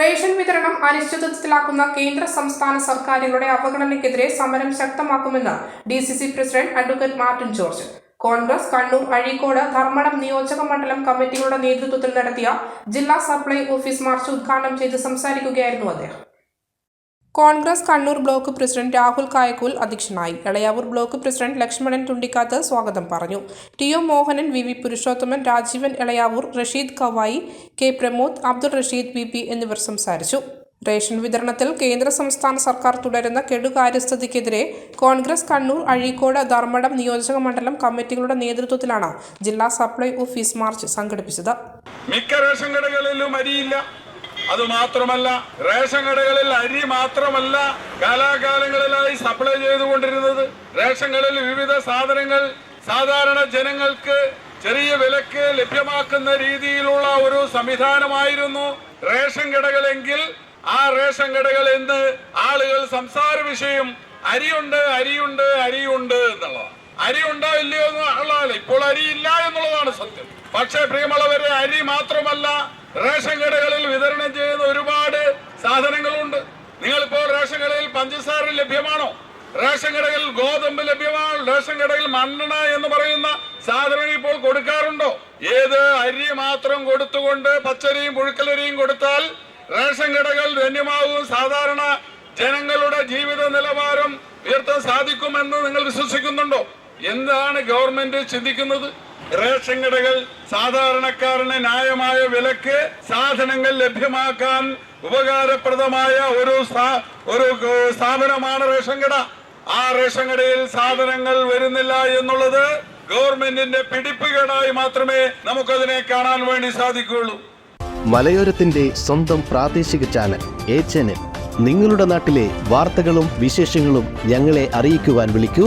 Ration വിതരണം അനിശ്ചിതത്വത്തിലാക്കുന്ന കേന്ദ്ര സംസ്ഥാന സർക്കാരുകളുടെ അവഗണനയ്ക്കെതിരെ സമരം ശക്തമാക്കുമെന്ന് D C C president advocate Martin George. Congress Kannur Azhikode Dharmadam നിയോജക മണ്ഡലം കമ്മിറ്റികളുടെ നേതൃത്വത്തിൽ നടത്തിയ ജില്ലാ സപ്ലൈ ഓഫീസ് മാർച്ച് ഉദ്ഘാടനം ചെയ്ത് സംസാരിക്കുകയായിരുന്നു അദ്ദേഹം. കോൺഗ്രസ് കണ്ണൂർ ബ്ലോക്ക് പ്രസിഡന്റ് രാഹുൽ കായക്കൂൽ അധ്യക്ഷനായി. എളയാവൂർ ബ്ലോക്ക് പ്രസിഡന്റ് ലക്ഷ്മണൻ തുണ്ടിക്കാത്ത് സ്വാഗതം പറഞ്ഞു. T O Mohanan V V Purushothaman Rajeevan Elayavoor Rasheed Kavayi K Pramod Abdul Rasheed V P എന്നിവർ സംസാരിച്ചു. റേഷൻ വിതരണത്തിൽ കേന്ദ്ര സംസ്ഥാന സർക്കാർ തുടരുന്ന കെടുകാര്യസ്ഥതയ്ക്കെതിരെ കോൺഗ്രസ് കണ്ണൂർ അഴീക്കോട് ധർമ്മടം നിയോജക മണ്ഡലം കമ്മിറ്റികളുടെ നേതൃത്വത്തിലാണ് ജില്ലാ സപ്ലൈ ഓഫീസ് മാർച്ച് സംഘടിപ്പിച്ചത്. മിക്ക റേഷൻ കടകളിലും അരിയില്ല. അത് മാത്രമല്ല റേഷൻ കടകളിൽ അരി മാത്രമല്ല കാലാകാലങ്ങളിലായി സപ്ലൈ ചെയ്തുകൊണ്ടിരുന്നത്. റേഷൻ കടയിൽ വിവിധ സാധനങ്ങൾ സാധാരണ ജനങ്ങൾക്ക് ചെറിയ വിലക്ക് ലഭ്യമാക്കുന്ന രീതിയിലുള്ള ഒരു സംവിധാനമായിരുന്നു റേഷൻ കടകളെങ്കിൽ. ആ റേഷൻ കടകൾ എന്ന് ആളുകൾ സംസാര വിഷയം അരിയുണ്ട് അരിയുണ്ട് അരിയുണ്ട് എന്നുള്ളതാണ്. അരി ഉണ്ടോ ഇല്ലയോ എന്നുള്ളതല്ല ഇപ്പോൾ അരി ഇല്ല എന്നുള്ളതാണ് സത്യം. പക്ഷേ പ്രിയമുള്ളവരെ അരി മാത്രമല്ല റേഷൻ കടകളിൽ വിതരണം ചെയ്യുന്ന ഒരുപാട് സാധനങ്ങളുണ്ട്. നിങ്ങളിപ്പോൾ റേഷൻ കടയിൽ പഞ്ചസാര ലഭ്യമാണോ? റേഷൻ കടയിൽ ഗോതമ്പ് ലഭ്യമാണ്. റേഷൻ കടയിൽ മണ്ണെണ്ണ എന്ന് പറയുന്ന സാധനങ്ങൾ ഇപ്പോൾ കൊടുക്കാറുണ്ടോ? ഏത് അരി മാത്രം കൊടുത്തുകൊണ്ട് പച്ചരിയും പുഴുക്കലരിയും കൊടുത്താൽ റേഷൻ കടകൾ ധന്യമാവും സാധാരണ ജനങ്ങളുടെ ജീവിത നിലവാരം ഉയർത്താൻ സാധിക്കുമെന്ന് നിങ്ങൾ വിശ്വസിക്കുന്നുണ്ടോ? എന്താണ് ഗവൺമെന്റ് ചിന്തിക്കുന്നത്? റേഷൻ കടകൾ സാധാരണക്കാരന് ന്യായമായ വിലക്ക് സാധനങ്ങൾ ലഭ്യമാക്കാൻ ഉപകാരപ്രദമായ ഒരു ഒരു സ്ഥാപനമാണ് റേഷൻ കട ആ റേഷൻ കടയിൽ സാധനങ്ങൾ വരുന്നില്ല എന്നുള്ളത് ഗവൺമെന്റിന്റെ പിടിപ്പുകേടായി മാത്രമേ നമുക്കതിനെ കാണാൻ വേണ്ടി സാധിക്കുകയുള്ളൂ. മലയോരത്തിന്റെ സ്വന്തം പ്രാദേശിക ചാനൽ എ ചാനൽ. നിങ്ങളുടെ നാട്ടിലെ വാർത്തകളും വിശേഷങ്ങളും ഞങ്ങളെ അറിയിക്കുവാൻ വിളിക്കൂ.